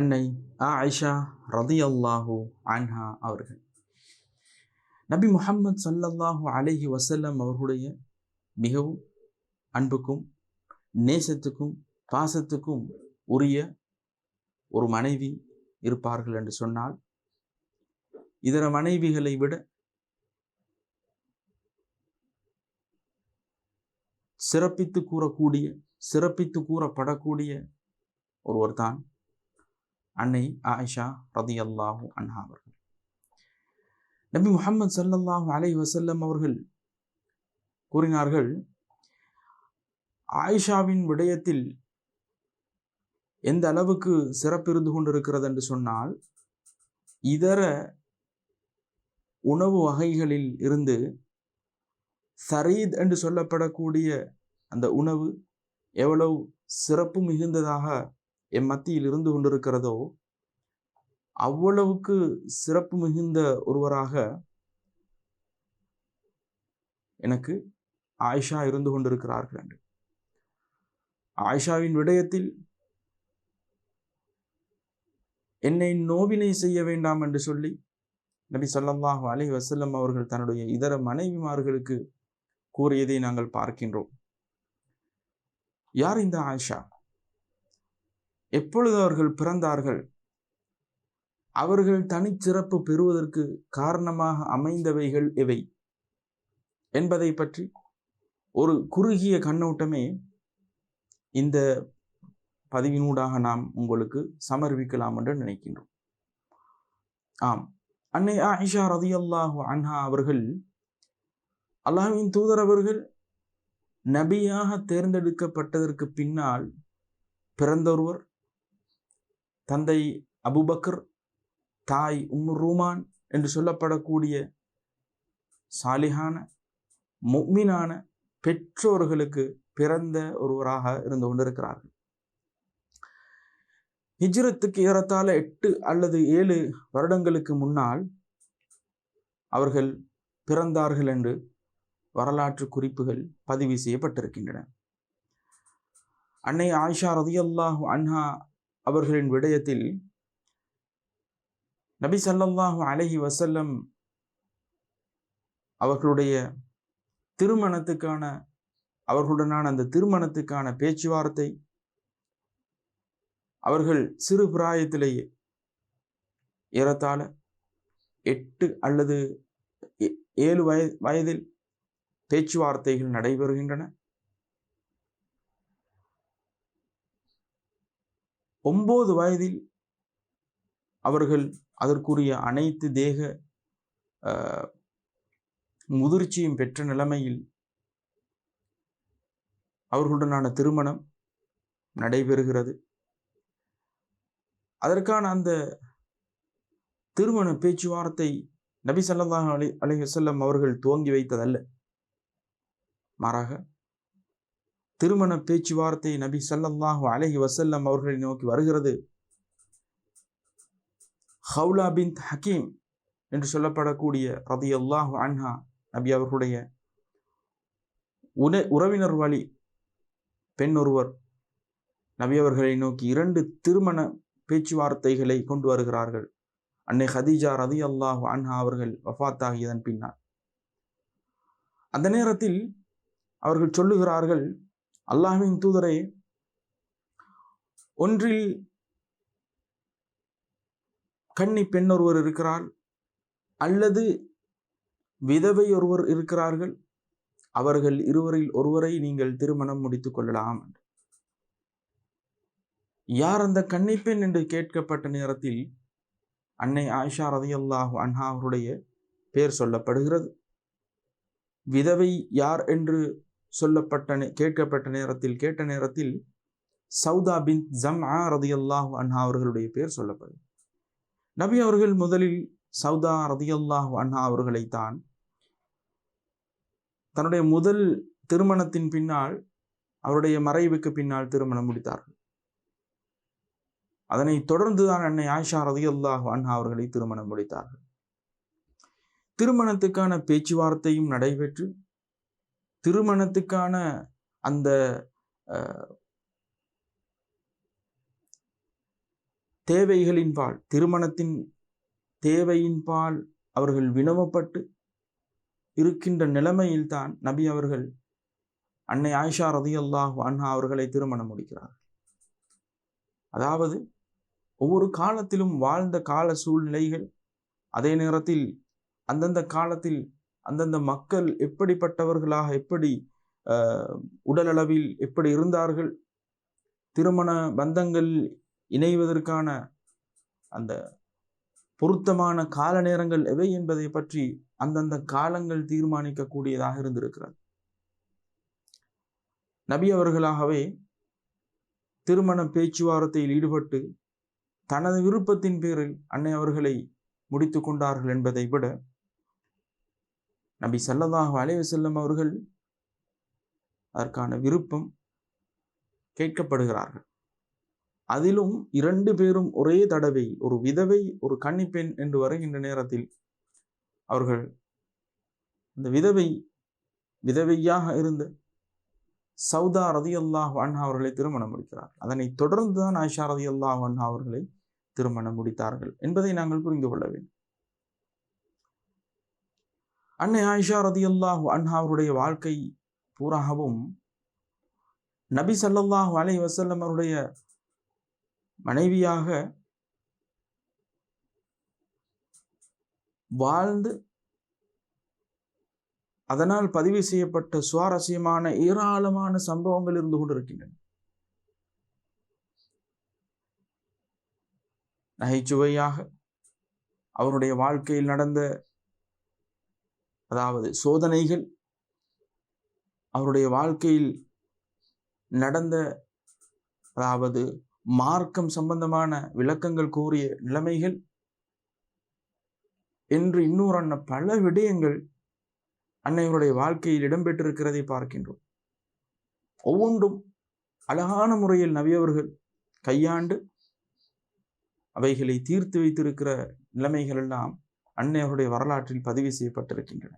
அன்னை ஆயிஷா ரதி அல்லாஹூ அன்ஹா அவர்கள். நபி முஹம்மது சல்லல்லாஹு அலஹி வசல்லம் அவர்களுடைய மிகவும் அன்புக்கும் நேசத்துக்கும் பாசத்துக்கும் உரிய ஒரு மனைவி இருப்பார்கள் என்று சொன்னால் இதர மனைவிகளை விட சிறப்பித்து கூறக்கூடிய சிறப்பித்து கூறப்படக்கூடிய ஒருவர் தான் அன்னை ஆயிஷா ரதி அல்லாஹூ அன்ஹா அவர்கள். நபி முகமது ஸல்லல்லாஹு அலை வசல்லம் அவர்கள் கூறினார்கள் ஆயிஷாவின் விடயத்தில் எந்த அளவுக்கு சிறப்பு இருந்து கொண்டிருக்கிறது என்று சொன்னால் இதர உணவு வகைகளில் இருந்து சரீத் என்று சொல்லப்படக்கூடிய அந்த உணவு எவ்வளவு சிறப்பு மிகுந்ததாக என் மத்தியில் இருந்து கொண்டிருக்கிறதோ அவ்வளவுக்கு சிறப்பு மிகுந்த ஒருவராக எனக்கு ஆயிஷா இருந்து கொண்டிருக்கிறார்கள் என்று. ஆயிஷாவின் விடயத்தில் என்னை நோவினை செய்ய வேண்டாம் என்று சொல்லி நபி ஸல்லல்லாஹு அலி வசல்லம் அவர்கள் தன்னுடைய இதர மனைவிமார்களுக்கு கூறியதை நாங்கள் பார்க்கின்றோம். யார் இந்த ஆயிஷா? எப்பொழுது அவர்கள் பிறந்தார்கள்? அவர்கள் தனிச்சிறப்பு பெறுவதற்கு காரணமாக அமைந்தவைகள் எவை? என்பதை பற்றி ஒரு குறுகிய கண்ணோட்டமே இந்த பதிவினூடாக நாம் உங்களுக்கு சமர்ப்பிக்கலாம் என்று நினைக்கின்றோம். ஆம். அன்னை ஆயிஷா ரதி அல்லாஹு அன்ஹா அவர்கள் அல்லாஹ்வின் தூதர் அவர்கள் நபியாக தேர்ந்தெடுக்கப்பட்டதற்கு பின்னால் பிறந்தொருவர் தந்தை அபுபக்கர் தாய் உம்மு ரூமான் என்று சொல்லப்படக்கூடிய சாலிஹான முக்மினான பெற்றோர்களுக்கு பிறந்த ஒருவராக இருந்து கொண்டிருக்கிறார்கள். ஹிஜ்ரத்துக்கு ஏறத்தாழ எட்டு அல்லது ஏழு வருடங்களுக்கு முன்னால் அவர்கள் பிறந்தார்கள் என்று வரலாற்று குறிப்புகள் பதிவு செய்யப்பட்டிருக்கின்றன. அன்னை ஆயிஷா ரதியல்லாஹு அன்ஹா அவர்களின் விடயத்தில் நபி சல்லாஹூ அலஹி வசல்லம் அவர்களுடைய திருமணத்துக்கான அவர்களுடனான அந்த திருமணத்துக்கான பேச்சுவார்த்தை அவர்கள் சிறு பிராயத்திலேயே ஏறத்தாழ எட்டு அல்லது ஏ- ஏழு வய வயதில் பேச்சுவார்த்தைகள் நடைபெறுகின்றன. ஒம்பது வயதில் அவர்கள் அதற்குரிய அனைத்து தேக முதிர்ச்சியும் பெற்ற நிலைமையில் அவர்களுடனான திருமணம் நடைபெறுகிறது. அதற்கான அந்த திருமண பேச்சுவார்த்தை நபி சல்லாஹ் அலை அலி வசல்லம் அவர்கள் துவங்கி வைத்ததல்ல. மாறாக திருமண பேச்சுவார்த்தை நபி சல்லாஹு அலஹி வசல்லம் அவர்களை நோக்கி வருகிறது. ஹவுலா பின் ஹக்கீம் என்று சொல்லப்படக்கூடிய ரதி அல்லாஹு அன்ஹா நபி அவர்களுடைய உன உறவினர் வழி பெண் ஒருவர் நபி அவர்களை நோக்கி இரண்டு திருமண பேச்சுவார்த்தைகளை கொண்டு வருகிறார்கள். அன்னை ஹதீஜா ரதி அல்லாஹு அன்ஹா அவர்கள் வஃத்தாகியதன் பின்னால். அந்த நேரத்தில் அவர்கள் சொல்லுகிறார்கள் அல்லாஹ்வின் தூதரை ஒன்றில் கன்னி பெண் ஒருவர் இருக்கிறார் அல்லது விதவை ஒருவர் இருக்கிறார்கள் அவர்கள் இருவரில் ஒருவரை நீங்கள் திருமணம் முடித்துக் கொள்ளலாம். யார் அந்த கன்னிப்பெண் என்று கேட்கப்பட்ட நேரத்தில் அன்னை ஆயிஷா ரதியல்லாஹு அன்ஹா அவருடைய பெயர் சொல்லப்படுகிறது? விதவை யார் என்று சொல்லப்பட்ட கேட்கப்பட்ட நேரத்தில் கேட்ட நேரத்தில் சௌதா பின் ஜம்ஆ ரதியல்லாஹு அன்ஹா அவர்களுடைய பெயர் சொல்லப்படுது நபி அவர்கள் முதலில் சௌதா ரதியல்லாஹு அன்ஹா அவர்களைத்தான் தன்னுடைய முதல் திருமணத்தின் பின்னால் அவருடைய மறைவுக்கு பின்னால் திருமணம் முடித்தார்கள். அதனை தொடர்ந்துதான் அன்னை ஆயிஷா ரதியல்லாஹு அன்ஹா அவர்களை திருமணம் முடித்தார்கள். திருமணத்துக்கான பேச்சுவார்த்தையும் நடைபெற்று திருமணத்துக்கான அந்த அஹ், தேவைகளின்பால் திருமணத்தின் தேவையின்பால் அவர்கள் வினவப்பட்டு இருக்கின்ற நிலைமையில்தான் நபி அவர்கள் அன்னை ஆயிஷா ரதியல்லாஹு அன்ஹா அவர்களை திருமணம் முடிக்கிறார் அதாவது ஒவ்வொரு காலத்திலும் வாழ்ந்த கால சூழ்நிலைகள் அதே நேரத்தில் அந்தந்த காலத்தில் அந்தந்த மக்கள் எப்படிப்பட்டவர்களாக எப்படி உடலளவில் எப்படி இருந்தார்கள் திருமண பந்தங்கள் இணைவதற்கான அந்த பொருத்தமான கால நேரங்கள் எவை என்பதை பற்றி அந்தந்த காலங்கள் தீர்மானிக்கக்கூடியதாக இருந்திருக்கிறது. நபி அவர்களாகவே திருமண பேச்சுவார்த்தையில் ஈடுபட்டு தனது விருப்பத்தின் பேரில் அன்னை அவர்களை முடித்து கொண்டார்கள் என்பதை விட நபி ஸல்லல்லாஹு அலைஹி செல்லும் அவர்கள் அதற்கான விருப்பம் கேட்கப்படுகிறார்கள். அதிலும் இரண்டு பேரும் ஒரே தடவை ஒரு விதவை ஒரு கன்னிப்பெண் என்று வருகின்ற நேரத்தில் அவர்கள் அந்த விதவை விதவையாக இருந்த சௌதா ரதியல்லாஹு அண்ணா அவர்களை திருமணம் முடிக்கிறார் அதனைத் தொடர்ந்து தான் ஆயிஷா ரதியல்லாஹு அண்ணா அவர்களை திருமணம் முடித்தார்கள் என்பதை நாங்கள் புரிந்து கொள்ள வேண்டும். அன்னை ஆயிஷா ரதியல்லாஹு அன்ஹா அவருடைய வாழ்க்கை பூராகவும் நபி சல்லல்லாஹு அலை வசல்லம் அவருடைய மனைவியாக வாழ்ந்து அதனால் பதிவு செய்யப்பட்ட சுவாரஸ்யமான ஏராளமான சம்பவங்கள் இருந்து கொண்டிருக்கின்றன. நகைச்சுவையாக அவருடைய வாழ்க்கையில் நடந்த அதாவது சோதனைகள் அவருடைய வாழ்க்கையில் நடந்த அதாவது மார்க்கம் சம்பந்தமான விளக்கங்கள் கூறிய நிலைமைகள் என்று இன்னொரு பல விடயங்கள் அன்னையருடைய வாழ்க்கையில் இடம்பெற்றிருக்கிறதை பார்க்கின்றோம். ஒவ்வொன்றும் அழகான முறையில் நவியவர்கள் கையாண்டு அவைகளை தீர்த்து வைத்திருக்கிற நிலைமைகள் எல்லாம் அன்னை அவருடைய வரலாற்றில் பதிவு செய்யப்பட்டிருக்கின்றன.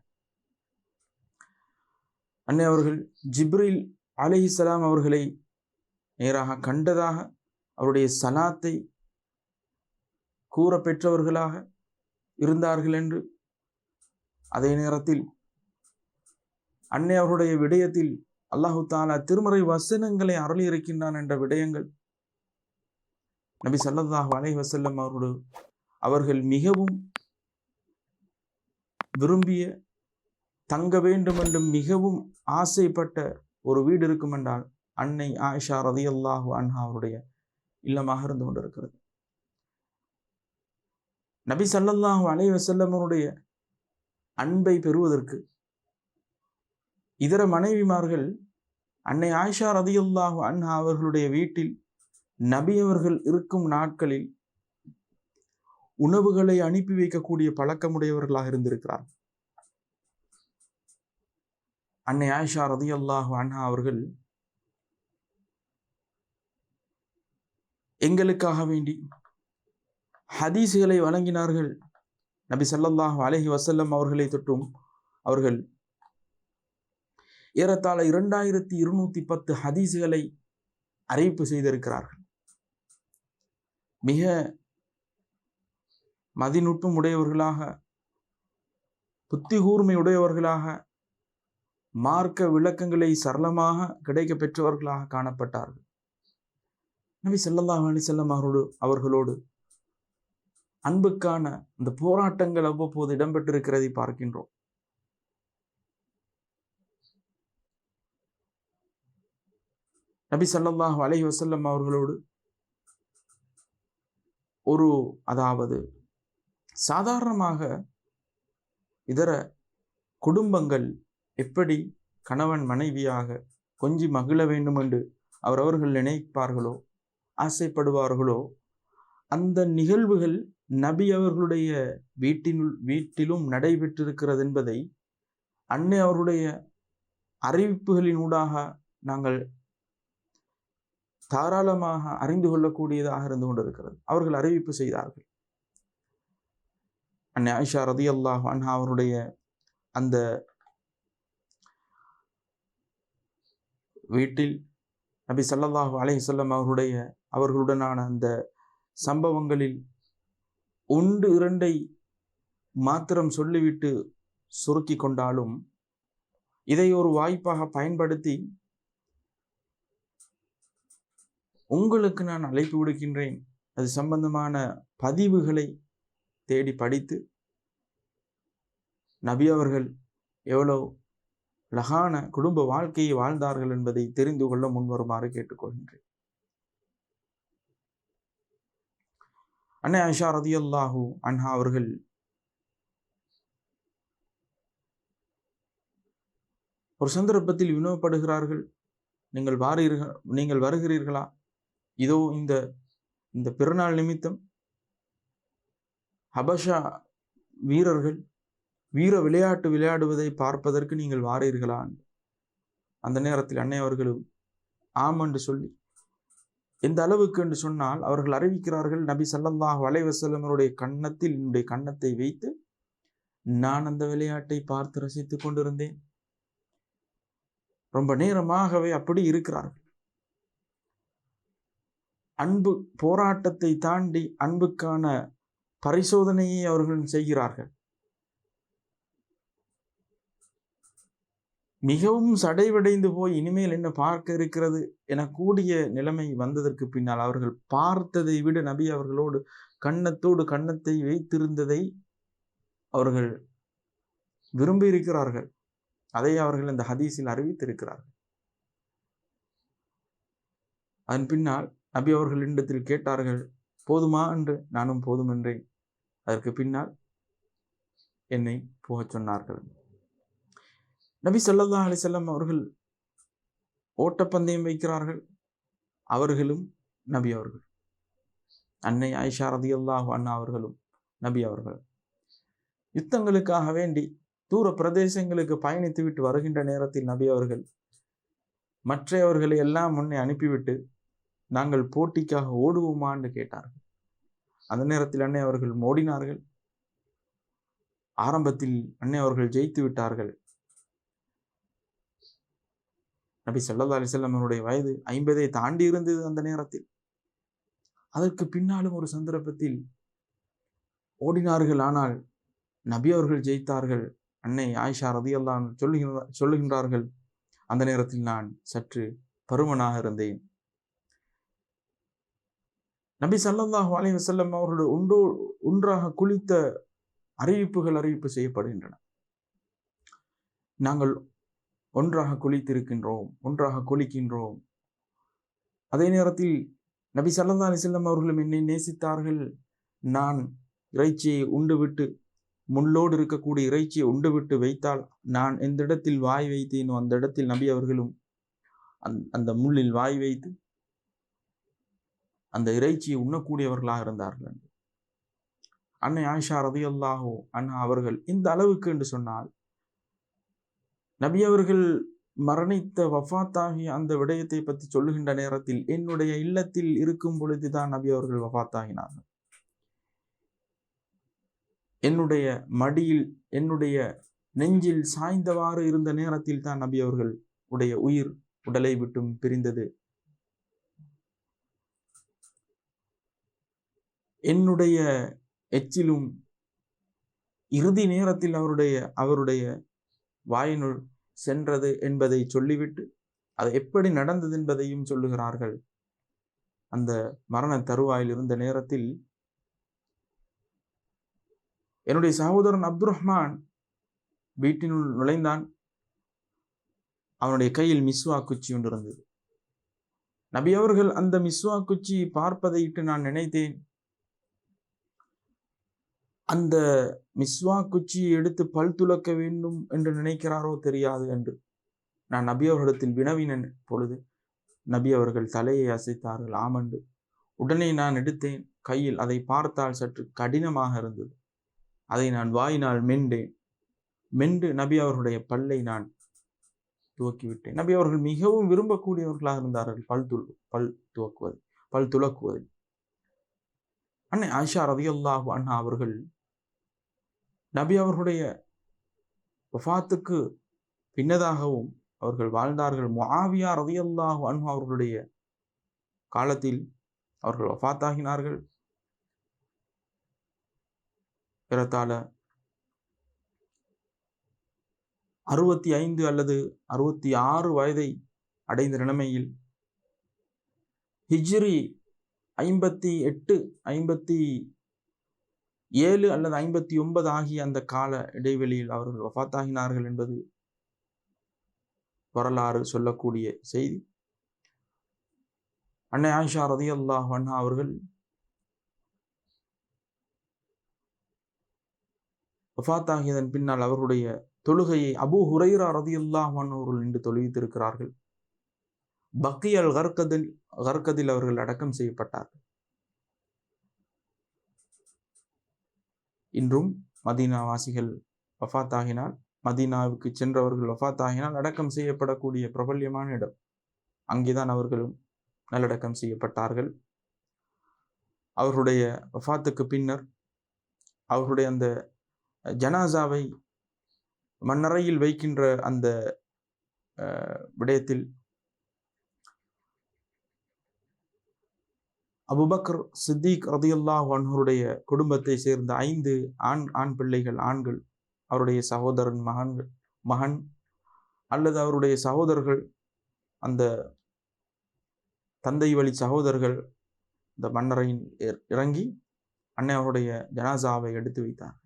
அன்னை அவர்கள் ஜிப்ரில் அலைஹிஸ்ஸலாம் அவர்களை நேராக கண்டதாக அவருடைய சலாத்தை கூற பெற்றவர்களாக இருந்தார்கள் என்று அதே நேரத்தில் அன்னை அவருடைய விடயத்தில் அல்லாஹு தாலா திருமறை வசனங்களை அருளி இருக்கின்றான் என்ற விடயங்கள் நபி ஸல்லல்லாஹு அலை வசல்லம் அவர்களோடு அவர்கள் மிகவும் விரும்பிய தங்க வேண்டும் என்று மிகவும் ஆசைப்பட்ட ஒரு வீடு இருக்கும் என்றால் அன்னை ஆயிஷா ரதியல்லாஹு அன்ஹா அவருடைய இல்லமாக இருந்து கொண்டிருக்கிறது. நபி சல்லல்லாஹு அலைஹி வஸல்லம் அன்பை பெறுவதற்கு இதர மனைவிமார்கள் அன்னை ஆயிஷா ரதியுல்லாஹு அன்ஹா அவர்களுடைய வீட்டில் நபி அவர்கள் இருக்கும் நாட்களில் உணவுகளை அனுப்பி வைக்கக்கூடிய பழக்கமுடையவர்களாக இருந்திருக்கிறார் அன்னை ஆயிஷா ரதியுல்லாஹு அன்ஹா அவர்கள் எங்களுக்காக வேண்டி ஹதீஸுகளை வழங்கினார்கள். நபி சல்லாஹு அலஹி வசல்லம் அவர்களை தொட்டும் அவர்கள் ஏறத்தாழ இரண்டாயிரத்தி இருநூத்தி பத்து ஹதீஸுகளை அறிவிப்பு செய்திருக்கிறார்கள். மிக மதிநுட்பம் உடையவர்களாக புத்தி கூர்மை உடையவர்களாக மார்க்க விளக்கங்களை சரளமாக கிடைக்க பெற்றவர்களாக காணப்பட்டார்கள். நபி செல்லல்லாஹ் அலி செல்லம் அவரோடு அவர்களோடு அன்புக்கான இந்த போராட்டங்கள் அவ்வப்போது இடம்பெற்றிருக்கிறதை பார்க்கின்றோம். நபி சல்லாஹ் அலஹி வசல்லம் அவர்களோடு ஒரு அதாவது சாதாரணமாக இதர குடும்பங்கள் எப்படி கணவன் மனைவியாக கொஞ்சி மகிழ வேண்டும் என்று அவரவர்கள் நினைப்பார்களோ ஆசைப்படுவார்களோ அந்த நிகழ்வுகள் நபி அவர்களுடைய வீட்டினுள் வீட்டிலும் நடைபெற்றிருக்கிறது என்பதை அன்னை அவருடைய அறிவிப்புகளினூடாக நாங்கள் தாராளமாக அறிந்து கொள்ளக்கூடியதாக இருந்து கொண்டிருக்கிறது. அவர்கள் அறிவிப்பு செய்தார்கள். அன்னை ஆயிஷா ரதி அல்லாஹ் அன்ஹா அவருடைய அந்த வீட்டில் நபி ஸல்லல்லாஹு அலைஹி அவருடைய அவர்களுடனான அந்த சம்பவங்களில் ஒன்று இரண்டை மாத்திரம் சொல்லிவிட்டு சுருக்கி கொண்டாலும் இதை ஒரு வாய்ப்பாக பயன்படுத்தி உங்களுக்கு நான் அழைப்பு விடுக்கின்றேன். அது சம்பந்தமான பதிவுகளை தேடி படித்து நபி அவர்கள் எவ்வளவு லகான குடும்ப வாழ்க்கையை வாழ்ந்தார்கள் என்பதை தெரிந்து கொள்ள முன்வருமாறு கேட்டுக்கொள்கின்றேன். அன்னை ஐஷா ரதியுல்லாஹு அன்ஹா அவர்கள் ஒரு சந்தர்ப்பத்தில் வினவப்படுகிறார்கள் நீங்கள் வாரீர்கள் நீங்கள் வருகிறீர்களா? இதோ இந்த இந்த பிறநாள் நிமித்தம் ஹபஷா வீரர்கள் வீர விளையாட்டு விளையாடுவதை பார்ப்பதற்கு நீங்கள் வாரீர்களா அந்த நேரத்தில் அன்னை அவர்களும் ஆம் என்று சொல்லி எந்த அளவுக்கு? என்று சொன்னால் அவர்கள் அறிவிக்கிறார்கள் நபி சல்லல்லாஹ் வலைவசல்லமருடைய கன்னத்தில் என்னுடைய கன்னத்தை வைத்து நான் அந்த விளையாட்டை பார்த்து ரசித்துக் கொண்டிருந்தேன். ரொம்ப நேரமாகவே அப்படி இருக்கிறார்கள். அன்பு போராட்டத்தை தாண்டி அன்புக்கான பரிசோதனையை அவர்கள் செய்கிறார்கள். மிகவும் சடைவடைந்து போய் இனிமேல் என்ன பார்க்க இருக்கிறது என கூடிய நிலைமை வந்ததற்கு பின்னால் அவர்கள் பார்த்ததை விட நபி அவர்களோடு கன்னத்தோடு கன்னத்தை வைத்திருந்ததை அவர்கள் விரும்பி இருக்கிறார்கள் அதை அவர்கள் இந்த ஹதீஸில் அறிவித்திருக்கிறார்கள். அதன் பின்னால் நபி அவர்கள் இடத்தில் கேட்டார்கள் போதுமா? என்று நானும் போதும் என்றேன். அதற்கு பின்னால் என்னை போகச் சொன்னார்கள். நபி சொல்லல்லா அலிசல்லாம் அவர்கள் ஓட்டப்பந்தயம் வைக்கிறார்கள். அவர்களும் நபி அவர்கள். அன்னை ஆயிஷா ரதி அல்லாஹ் அண்ணா அவர்களும் நபி அவர்கள். யுத்தங்களுக்காக வேண்டி தூர பிரதேசங்களுக்கு பயணித்து விட்டு வருகின்ற நேரத்தில் நபி அவர்கள் மற்றவர்களை எல்லாம் முன்னே அனுப்பிவிட்டு நாங்கள் போட்டிக்காக ஓடுவோமான்னு கேட்டார்கள். அந்த நேரத்தில் அன்னை அவர்கள் ஓடினார்கள் ஆரம்பத்தில் அன்னை அவர்கள் ஜெயித்து விட்டார்கள். நபி சல்லா அலிசல்லம் அவருடைய வயது ஐம்பதை தாண்டி இருந்தது அந்த நேரத்தில். அதற்கு பின்னாலும் ஒரு சந்தர்ப்பத்தில் ஓடினார்கள். ஆனால் நபி அவர்கள் ஜெயித்தார்கள். அன்னை ஆயிஷா ரதியல்லான் சொல்லுகின்ற சொல்லுகின்றார்கள். அந்த நேரத்தில் நான் சற்று பருமனாக இருந்தேன். நபி சல்லாஹூ அலி வசல்லம் அவர்களோடு ஒன்றோ ஒன்றாக குளித்த அறிவிப்புகள் அறிவிப்பு செய்யப்படுகின்றன. நாங்கள் ஒன்றாக குளித்திருக்கின்றோம் ஒன்றாக குளிக்கின்றோம். அதே நேரத்தில் நபி சல்லா அலிசல்லம் அவர்களும் என்னை நேசித்தார்கள். நான் இறைச்சியை உண்டுவிட்டு முள்ளோடு இருக்கக்கூடிய இறைச்சியை உண்டுவிட்டு வைத்தால் நான் எந்த இடத்தில் வாய் வைத்தேனோ அந்த இடத்தில் நபி அவர்களும் அந் அந்த முள்ளில் வாய் வைத்து அந்த இறைச்சியை உண்ணக்கூடியவர்களாக இருந்தார்கள் அன்னை ஆயிஷா ரதியல்லாஹோ அண்ணா அவர்கள் இந்த அளவுக்கு என்று சொன்னால் நபி அவர்கள் மரணித்த வஃத்தாகிய அந்த விடயத்தை பற்றி சொல்லுகின்ற நேரத்தில் என்னுடைய இல்லத்தில் இருக்கும் பொழுதுதான் நபி அவர்கள் வஃத்தாகினார்கள். என்னுடைய மடியில் என்னுடைய நெஞ்சில் சாய்ந்தவாறு இருந்த நேரத்தில் தான் நபி அவர்கள் உடைய உயிர் உடலை விட்டும் பிரிந்தது. என்னுடைய எச்சிலும் இறுதி நேரத்தில் அவருடைய அவருடைய வாயினுள் சென்றது என்பதை சொல்லிவிட்டு அது எப்படி நடந்தது என்பதையும் சொல்லுகிறார்கள். அந்த மரண தருவாயில் இருந்த நேரத்தில் என்னுடைய சகோதரன் அப்துல் ரஹ்மான் வீட்டினுள் நுழைந்தான். அவனுடைய கையில் மிஸ்வா குச்சி ஒன்று இருந்தது. நபி அவர்கள் அந்த மிஸ்வா குச்சி பார்ப்பதை இட்டு நான் நினைத்தேன். அந்த மிஸ்வா குச்சியை எடுத்து பல் துலக்க வேண்டும் என்று நினைக்கிறாரோ தெரியாது என்று. நான் நபி அவர்களிடத்தில் வினவினன் பொழுது நபி அவர்கள் தலையை அசைத்தார்கள். ஆமண்டு உடனே நான் எடுத்தேன். கையில் அதை பார்த்தால் சற்று கடினமாக இருந்தது. அதை நான் வாயினால் மெண்டேன். மென்று நபி அவர்களுடைய பல்லை நான் துவக்கிவிட்டேன். நபி அவர்கள் மிகவும் விரும்பக்கூடியவர்களாக இருந்தார்கள். பல் துள் பல் துவக்குவது பல் துளக்குவது அன்னை ஆஷா ரதியல்லாஹு அண்ணா அவர்கள் நபி அவர்களுடைய வஃத்துக்கு பின்னதாகவும் அவர்கள் வாழ்ந்தார்கள். மாவியார் ரதியல்லாஹு அன்ஹு அவர்களுடைய காலத்தில் அவர்கள் வஃத்தாகினார்கள். ஏறத்தாழ அறுபத்தி ஐந்து அல்லது அறுபத்தி ஆறு வயதை அடைந்த நிலைமையில் ஹிஜ்ரி ஐம்பத்தி எட்டு ஐம்பத்தி ஏழு அல்லது ஐம்பத்தி ஒன்பது ஆகிய அந்த கால இடைவெளியில் அவர்கள் வஃத்தாகினார்கள் என்பது வரலாறு சொல்லக்கூடிய செய்தி. அன்னை ஆயிஷா ரதி அல்லாஹ் அண்ணா அவர்கள் வஃத்தாகியதன் பின்னால் அவர்களுடைய தொழுகையை அபு ஹுரைரா ரதி அல்லாஹ் அவர்கள் நின்று தொழுவித்திருக்கிறார்கள். பக்கியல் கர்கதில் கர்கதில் அவர்கள் அடக்கம் செய்யப்பட்டார்கள். இன்றும் மதீனா வாசிகள் வஃத்தாகினால் மதீனாவுக்கு சென்றவர்கள் வஃத்தாகினால் அடக்கம் செய்யப்படக்கூடிய பிரபல்யமான இடம். அங்கேதான் அவர்களும் நல்லடக்கம் செய்யப்பட்டார்கள். அவர்களுடைய வஃத்துக்கு பின்னர் அவர்களுடைய அந்த ஜனாசாவை மண்ணறையில் வைக்கின்ற அந்த விடயத்தில் அபுபக்கர் சித்திக் ரதியுல்லாஹ் அன்ஹருடைய குடும்பத்தை சேர்ந்த ஐந்து ஆண் ஆண் பிள்ளைகள் ஆண்கள் அவருடைய சகோதரன் மகன்கள் மகன் அல்லது அவருடைய சகோதரர்கள் அந்த தந்தை வழி சகோதரர்கள் இந்த மன்னரையின் இறங்கி அன்னை அவருடைய ஜனாசாவை எடுத்து வைத்தார்.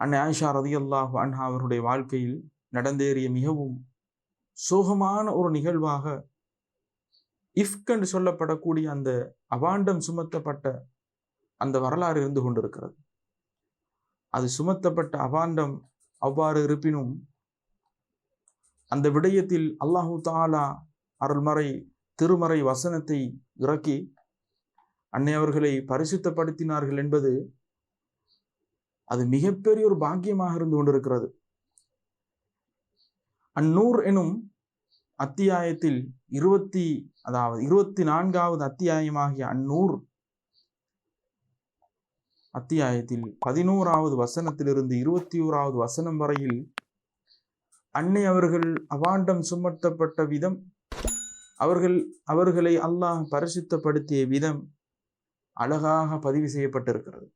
அன்னை ஆயிஷா ரதியுல்லாஹ் அன்ஹா அவருடைய வாழ்க்கையில் நடந்தேறிய மிகவும் சோகமான ஒரு நிகழ்வாக இஃப்க் என்று சொல்லப்படக்கூடிய அந்த அபாண்டம் சுமத்தப்பட்ட அந்த வரலாறு இருந்து கொண்டிருக்கிறது. அது சுமத்தப்பட்ட அபாண்டம் அவ்வாறு இருப்பினும் அந்த விடயத்தில் அல்லாஹு தாலா அருள்மறை திருமறை வசனத்தை இறக்கி அன்னை அவர்களை பரிசுத்தப்படுத்தினார்கள் என்பது அது மிகப்பெரிய ஒரு பாக்கியமாக இருந்து கொண்டிருக்கிறது. அந்நூர் எனும் அத்தியாயத்தில் இருபத்தி அதாவது இருபத்தி நான்காவது அத்தியாயமாகிய அந்நூர் அத்தியாயத்தில் பதினோராவது வசனத்திலிருந்து இருபத்தி ஓராவது வசனம் வரையில் அன்னை அவர்கள் அவாண்டம் சுமத்தப்பட்ட விதம் அவர்கள் அவர்களை அல்லாஹ் பரிசுத்தப்படுத்திய விதம் அழகாக பதிவு செய்யப்பட்டிருக்கிறது.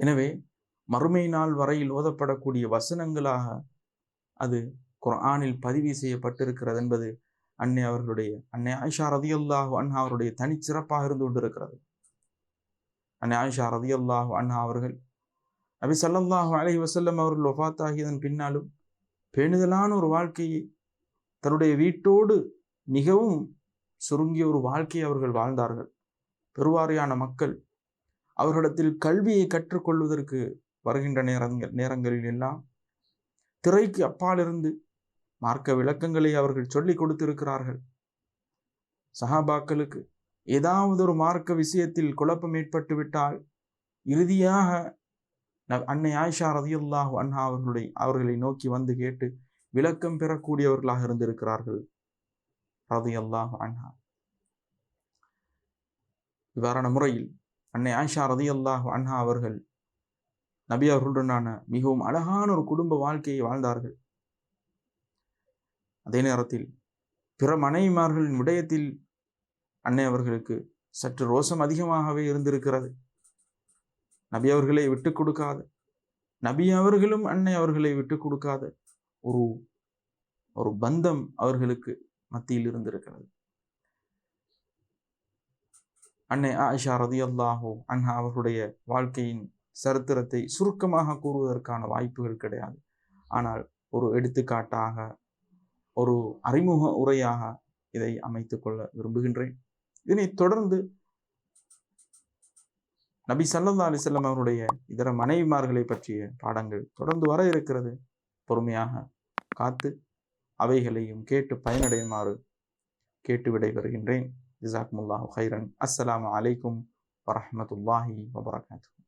எனவே மறுமை நாள் வரையில் ஓதப்படக்கூடிய வசனங்களாக அது குரானில் பதிவு செய்யப்பட்டிருக்கிறது என்பது அன்னை அவர்களுடைய அன்னை ஆயிஷா ரதியுல்லாஹு அண்ணா அவருடைய தனிச்சிறப்பாக இருந்து கொண்டிருக்கிறது. அன்னை ஆயிஷா ரதியுல்லாஹு அண்ணா அவர்கள் நபி சல்லாஹு அலஹி வசல்லம் அவர்கள் ஒஃபாத்தாகியதன் பின்னாலும் பேணுதலான ஒரு வாழ்க்கையை தன்னுடைய வீட்டோடு மிகவும் சுருங்கிய ஒரு வாழ்க்கையை அவர்கள் வாழ்ந்தார்கள். பெருவாரியான மக்கள் அவர்களிடத்தில் கல்வியை கற்றுக்கொள்வதற்கு வருகின்ற நேரங்கள் நேரங்களில் எல்லாம் திரைக்கு அப்பாலிருந்து மார்க்க விளக்கங்களை அவர்கள் சொல்லிக் கொடுத்திருக்கிறார்கள். சஹாபாக்களுக்கு ஏதாவது ஒரு மார்க்க விஷயத்தில் குழப்பம் ஏற்பட்டு விட்டால் இறுதியாக அன்னை ஆயிஷா ரதியுல்லாஹ் அண்ணா அவர்களுடைய அவர்களை நோக்கி வந்து கேட்டு விளக்கம் பெறக்கூடியவர்களாக இருந்திருக்கிறார்கள். ரதியல்லாஹ் அண்ணா இவ்வாறான முறையில் அன்னை ஆயிஷா ரதியல்லாஹ் அண்ணா அவர்கள் நபி அவர்களுடனான மிகவும் அழகான ஒரு குடும்ப வாழ்க்கையை வாழ்ந்தார்கள். அதே நேரத்தில் பிற மனைவிமார்களின் விடயத்தில் அன்னை அவர்களுக்கு சற்று ரோசம் அதிகமாகவே இருந்திருக்கிறது. நபி அவர்களை விட்டு கொடுக்காத. நபி அவர்களும் அன்னை அவர்களை விட்டு கொடுக்காத ஒரு ஒரு பந்தம் அவர்களுக்கு மத்தியில் இருந்திருக்கிறது. அன்னை ஆயிஷா ரதி அல்லாஹோ அண்ணா அவர்களுடைய வாழ்க்கையின் சரித்திரத்தை சுருக்கமாக கூறுவதற்கான வாய்ப்புகள் கிடையாது. ஆனால் ஒரு எடுத்துக்காட்டாக ஒரு அறிமுக உரையாக இதை அமைத்துக் கொள்ள விரும்புகின்றேன். இதனை தொடர்ந்து நபி சல்லா அலிசல்லம் அவருடைய இதர மனைவிமார்களை பற்றிய பாடங்கள் தொடர்ந்து வர இருக்கிறது. பொறுமையாக காத்து அவைகளையும் கேட்டு பயனடையுமாறு கேட்டு விடைபெறுகின்றேன். ஜிசாக்முல்லாஹு ஹைரன் அஸ்ஸலாம் அலைக்கும் வரமத்துல்லாஹி வபரகாத்து